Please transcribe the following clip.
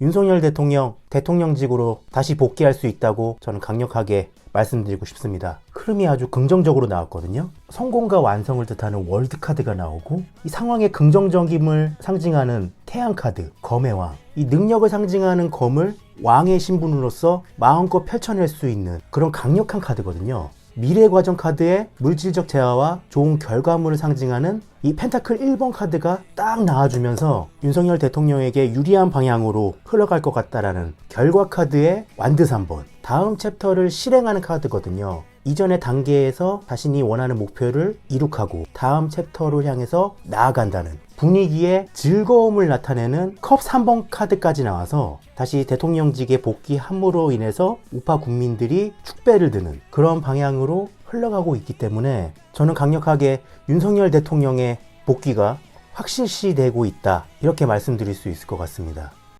윤석열 대통령 대통령직으로 다시 복귀할 수 있다고 저는 강력하게 말씀드리고 싶습니다. 흐름이 아주 긍정적으로 나왔거든요. 성공과 완성을 뜻하는 월드카드가 나오고 이 상황의 긍정적임을 상징하는 태양카드, 검의 왕. 이 능력을 상징하는 검을 왕의 신분으로서 마음껏 펼쳐낼 수 있는 그런 강력한 카드거든요. 미래 과정 카드의 물질적 재화와 좋은 결과물을 상징하는 이 펜타클 1번 카드가 딱 나와주면서 윤석열 대통령에게 유리한 방향으로 흘러갈 것 같다라는 결과 카드의 완드 3번. 다음 챕터를 실행하는 카드거든요. 이전의 단계에서 자신이 원하는 목표를 이룩하고 다음 챕터로 향해서 나아간다는 분위기에 즐거움을 나타내는 컵 3번 카드까지 나와서 다시 대통령직에 복귀함으로 인해서 우파 국민들이 축배를 드는 그런 방향으로 흘러가고 있기 때문에 저는 강력하게 윤석열 대통령의 복귀가 확실시 되고 있다 이렇게 말씀드릴 수 있을 것 같습니다.